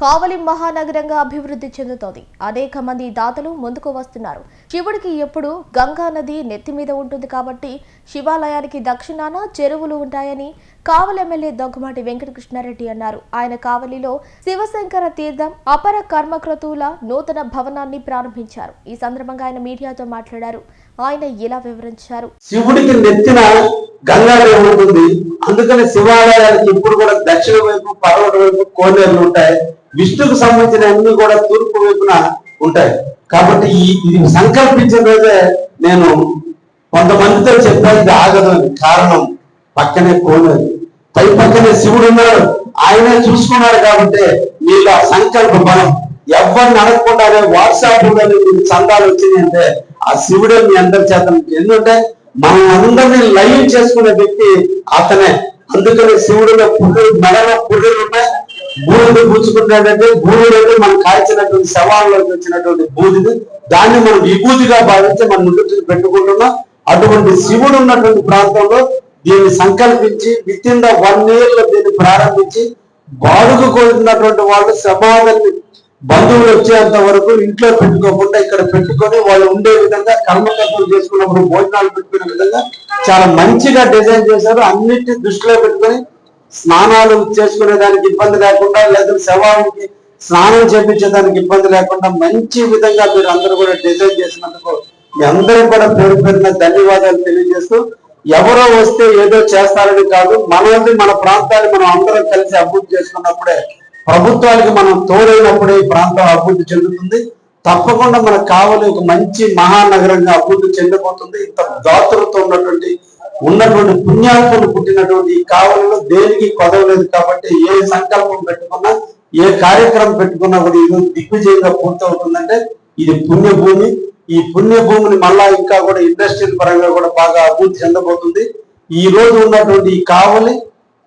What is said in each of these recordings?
కావలి మహానగరంగా అభివృద్ధి చెందుతోంది. అనేక మంది దాతలు ముందుకు వస్తున్నారు. శివుడికి ఎప్పుడు గంగా నది నెత్తి మీద ఉంటుంది కాబట్టి శివాలయానికి దక్షిణాన చెరువులు ఉంటాయని కావలి ఎమ్మెల్యే దొగ్గమాటి వెంకటకృష్ణారెడ్డి అన్నారు. ఆయన కావలిలో శివశంకర తీర్థం అపర కర్మక్రతువుల నూతన భవనాన్ని ప్రారంభించారు. ఈ సందర్భంగా ఆయన మీడియాతో మాట్లాడారు. ఆయన ఇలా వివరించారు. శివుడికి నెత్తిన గంగాదేవి ఉంటుంది. అందుకని శివాలయానికి ఇప్పుడు కూడా దక్షిణ వైపు పర్వత వైపు కోనేరులు ఉంటాయి. విష్ణుకు సంబంధించిన అన్ని కూడా తూర్పు వైపున ఉంటాయి. కాబట్టి ఈ ఇది సంకల్పించిన రోజే నేను కొంతమందితో చెప్పాను ఇది ఆగదు అని కారణం పక్కనే కోనేరు. పై పక్కనే శివుడు ఉన్నాడు. ఆయనే చూసుకున్నాడు కాబట్టి వీళ్ళ సంకల్ప బలం ఎవరిని అడగకుండానే వాట్సాప్లో మీకు చందాలు వచ్చినాయంటే ఆ శివుడే మీ అందరి చేత ఎందుకంటే మనం అందరినీ లైవ్ చేసుకునే వ్యక్తి అతనే. అందుకనే శివుడిలో పుర్రెలు మెడలో పుర్రెలు ఉన్నాయి బూడిద పూచుకుంటాడంటే బూడిద మనం కాల్చినటువంటి శవాల్లోకి వచ్చినటువంటి బూడిది. దాన్ని మనం విభూతిగా భావించి మన ముందు పెట్టుకుంటున్నాం. అటువంటి శివుడు ఉన్నటువంటి ప్రాంతంలో దీన్ని సంకల్పించి విత్ ఇన్ ద వన్ ఇయర్లో దీన్ని ప్రారంభించి బాడుగు కోరినటువంటి వాళ్ళు సమాధాన్ని బంధువులు వచ్చేంత వరకు ఇంట్లో పెట్టుకోకుండా ఇక్కడ పెట్టుకొని వాళ్ళు ఉండే విధంగా కర్మకర్తలు చేసుకున్నప్పుడు భోజనాలు పెట్టుకునే విధంగా చాలా మంచిగా డిజైన్ చేశారు. అన్నిటి దృష్టిలో పెట్టుకొని స్నానాలు చేసుకునే దానికి ఇబ్బంది లేకుండా లేదా శవానికి స్నానం చేపించేదానికి ఇబ్బంది లేకుండా మంచి విధంగా మీరు అందరూ కూడా డిజైన్ చేసినందుకు మీ అందరూ కూడా పేరు పేరున ధన్యవాదాలు తెలియజేస్తూ ఎవరో వస్తే ఏదో చేస్తారని కాదు మనల్ని మన ప్రాంతాన్ని మనం అందరం కలిసి అభివృద్ధి చేసుకున్నప్పుడే ప్రభుత్వానికి మనం తోడైనప్పుడే ఈ ప్రాంతం అభివృద్ధి చెందుతుంది. తప్పకుండా మనకు కావాలి ఒక మంచి మహానగరంగా అభివృద్ధి చెందబోతుంది. ఇంత దాతృత్వం ఉన్నటువంటి ఉన్నటువంటి పుణ్యాత్ములు పుట్టినటువంటి ఈ కావలిలో దేనికి కొదవలేదు కాబట్టి ఏ సంకల్పం పెట్టుకున్నా ఏ కార్యక్రమం పెట్టుకున్నా కూడా ఈరోజు దిగ్విజయంగా పూర్తవుతుందంటే ఇది పుణ్యభూమి. ఈ పుణ్యభూమిని మళ్ళా ఇంకా కూడా ఇండస్ట్రియల్ పరంగా కూడా బాగా అభివృద్ధి చెందబోతుంది. ఈ రోజు ఉన్నటువంటి ఈ కావలి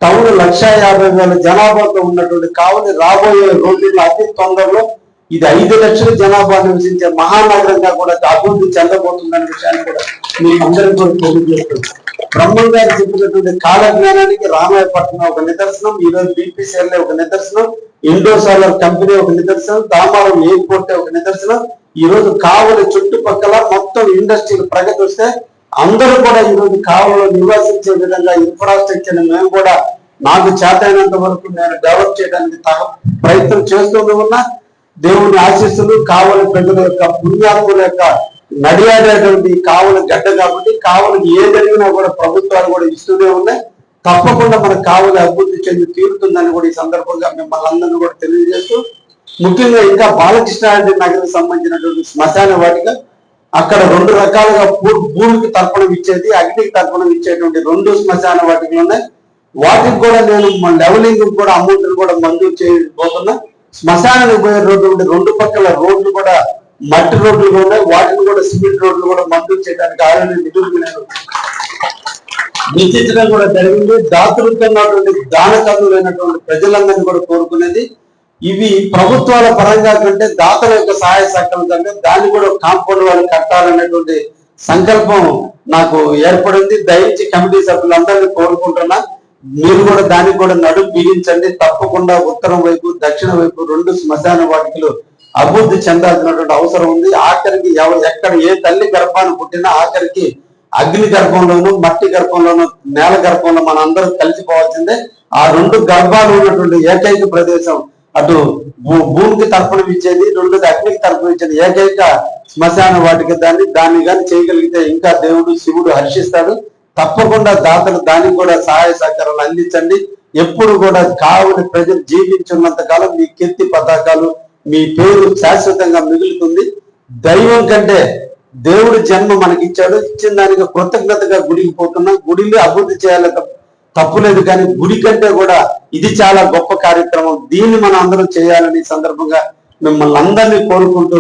టౌన్ లక్ష యాభై వేల జనాభాతో ఉన్నటువంటి కావలి రాబోయే రోజుల్లో అతి తొందరలో ఇది ఐదు లక్షల జనాభా నివసించే మహానగరంగా కూడా అభివృద్ధి చెందబోతుందనే విషయాన్ని కూడా మీరు అందరికీ కూడా తెలియజేస్తుంది బ్రహ్మం గారు చెప్పినటువంటి కాలజ్ఞానానికి రామాయపట్నం ఒక నిదర్శనం ఈ రోజు బీపీసీఎల్ ఒక నిదర్శనం ఇండో సోలార్ కంపెనీ ఒక నిదర్శనం దామారం ఎయిర్పోర్ట్ ఒక నిదర్శనం. ఈ రోజు కావలి చుట్టుపక్కల మొత్తం ఇండస్ట్రీలు ప్రగతి వస్తే అందరూ కూడా ఈ రోజు నివాసించే విధంగా ఇన్ఫ్రాస్ట్రక్చర్ మేము కూడా నాకు చేతైనంత వరకు నేను డెవలప్ చేయడానికి ప్రయత్నం చేస్తూనే ఉన్నా. దేవుని ఆశీస్సులు కావలి ప్రజల యొక్క పుణ్యాత్ముల యొక్క నడియాడేటువంటి కావలి గడ్డ కాబట్టి కావలికి ఏ జరిగినా కూడా ప్రభుత్వాలు కూడా ఇస్తూనే ఉన్నాయి. తప్పకుండా మన కావలి అభివృద్ధి చెంది తీరుతుందని కూడా ఈ సందర్భంగా మిమ్మల్ని అందరినీ కూడా తెలియజేస్తూ ముఖ్యంగా ఇంకా బాలకృష్ణారెడ్డి నగరికి సంబంధించినటువంటి శ్మశాన వాటిగా అక్కడ రెండు రకాలుగా భూమికి తర్పణం ఇచ్చేది అగ్నికి తర్పణం ఇచ్చేటువంటి రెండు శ్మశాన వాటికలు ఉన్నాయి. వాటికి కూడా నేను లెవలింగ్ కూడా అమౌంట్ కూడా మంజూరు చేయబోతున్నా. శ్మశానానికి పోయే రోడ్డు రెండు పక్కల రోడ్లు కూడా మట్టి రోడ్లు కూడా ఉన్నాయి. వాటిని కూడా సిమెంట్ రోడ్లు కూడా మంజూరు చేయడానికి ఆయన నిధులు నేను నిశ్చించడం కూడా జరిగింది. దాతృత్వంగా అయినటువంటి ప్రజలందరినీ కూడా కోరుకునేది. ఇవి ప్రభుత్వాల పరంగా కంటే దాతల యొక్క సహాయ సహకారం కంటే దాన్ని కూడా కాంపౌండ్ వాళ్ళు కట్టాలనేటువంటి సంకల్పం నాకు ఏర్పడింది. దయించి కమిటీ సభ్యులందరినీ కోరుకుంటున్నా మీరు కూడా దానికి కూడా నడుము బిగించండి. తప్పకుండా ఉత్తరం వైపు దక్షిణ వైపు రెండు శ్మశాన వాటికలు అభివృద్ధి చెందాల్సినటువంటి అవసరం ఉంది. ఆఖరికి ఎవరు ఎక్కడ ఏ తల్లి గర్భాన్ని పుట్టినా ఆఖరికి అగ్ని గర్భంలోను మట్టి గర్భంలోను నేల గర్భంలో మన అందరం కలిసిపోవాల్సిందే. ఆ రెండు గర్భాలు ఉన్నటువంటి ఏకైక ప్రదేశం అటు భూ- భూమికి తర్పణం ఇచ్చేది రెండోది అగ్నికి తర్పణం ఇచ్చేది ఏకైక శ్మశాన వాటికి దాన్ని దాన్ని కానీ చేయగలిగితే ఇంకా దేవుడు శివుడు హర్షిస్తాడు. తప్పకుండా దాతలు దానికి కూడా సహాయ సహకారాలు అందించండి. ఎప్పుడు కూడా కావుని ప్రజలు జీవించున్నంత కాలం మీ కీర్తి పతాకాలు మీ పేరు శాశ్వతంగా మిగులుతుంది. దైవం కంటే దేవుడు జన్మ మనకి ఇచ్చాడు ఇచ్చిన దానికి కృతజ్ఞతగా గుడికి పోతున్నాం. గుడిలో అభివృద్ధి చేయాలి తప్ప- తప్పులేదు కానీ గుడి కంటే కూడా ఇది చాలా గొప్ప కార్యక్రమం. దీన్ని మనం అందరం చేయాలని సందర్భంగా మిమ్మల్ని అందరినీ కోరుకుంటూ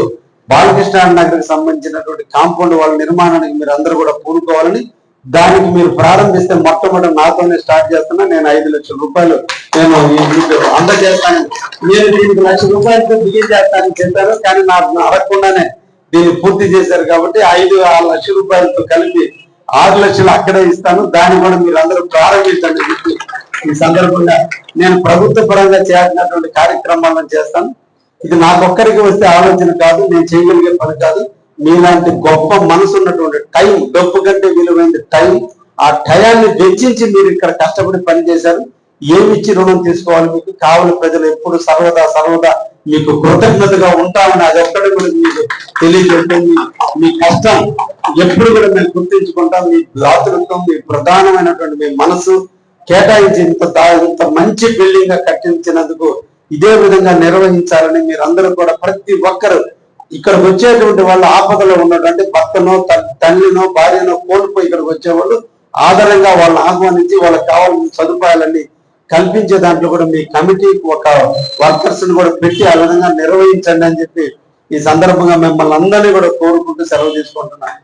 బాలకృష్ణ నగర్కి సంబంధించినటువంటి కాంపౌండ్ వాళ్ళ నిర్మాణానికి మీరు అందరూ కూడా పూనుకోవాలని దానికి మీరు ప్రారంభిస్తే మొట్టమొదటి నాతోనే స్టార్ట్ చేస్తున్నా. నేను ఐదు లక్షల రూపాయలు నేను అందజేస్తాను. నేను దీనికి లక్ష రూపాయలతో బిగిన్ చేస్తానని చెప్పారు కానీ నాకు అడగకుండానే దీన్ని పూర్తి చేశారు కాబట్టి ఐదు ఆరు లక్షల రూపాయలతో కలిపి ఆరు లక్షలు అక్కడే ఇస్తాను. దాన్ని కూడా మీరు అందరూ ప్రారంభించండి. ఈ సందర్భంగా నేను ప్రభుత్వ పరంగా చేయాల్సినటువంటి కార్యక్రమాలను చేస్తాను. ఇది నాకొక్కరికి వస్తే ఆలోచన కాదు నేను చేయగలిగే పని కాదు. మీలాంటి గొప్ప మనసు ఉన్నటువంటి టైం డబ్బు కంటే విలువైన టైం ఆ టయాన్ని వెచ్చించి మీరు ఇక్కడ కష్టపడి పని చేశారు ఏమిచ్చి రుణం తీసుకోవాలి మీకు? కావలి ప్రజలు ఎప్పుడు సర్వదా సర్వదా మీకు కృతజ్ఞతగా ఉంటామని అది ఒక్కటి కూడా మీకు తెలియజేస్తే మీ- కష్టం ఎప్పుడు కూడా మేము గుర్తించుకుంటాం. మీ దాతృత్వం మీ ప్రధానమైనటువంటి మీ మనసు కేటాయించి ఇంత ఇంత మంచి బిల్డింగ్గా కట్టించినందుకు ఇదే విధంగా నిర్వహించాలని మీరందరూ కూడా ప్రతి ఒక్కరు ఇక్కడికి వచ్చేటువంటి వాళ్ళు ఆపదలో ఉన్నటువంటి భర్తనో త- తల్లినో భార్యనో కోల్పోయి ఇక్కడికి వచ్చేవాళ్ళు ఆధారంగా వాళ్ళని ఆహ్వానించి వాళ్ళకి కావాల్సిన సదుపాయాలన్నీ కల్పించే దాంట్లో కూడా మీ కమిటీకి ఒక వర్కర్స్ని కూడా పెట్టి ఆ విధంగా నిర్వహించండి అని చెప్పి ఈ సందర్భంగా మిమ్మల్ని అందరినీ కూడా కోరుకుంటూ సెలవు తీసుకుంటున్నాను.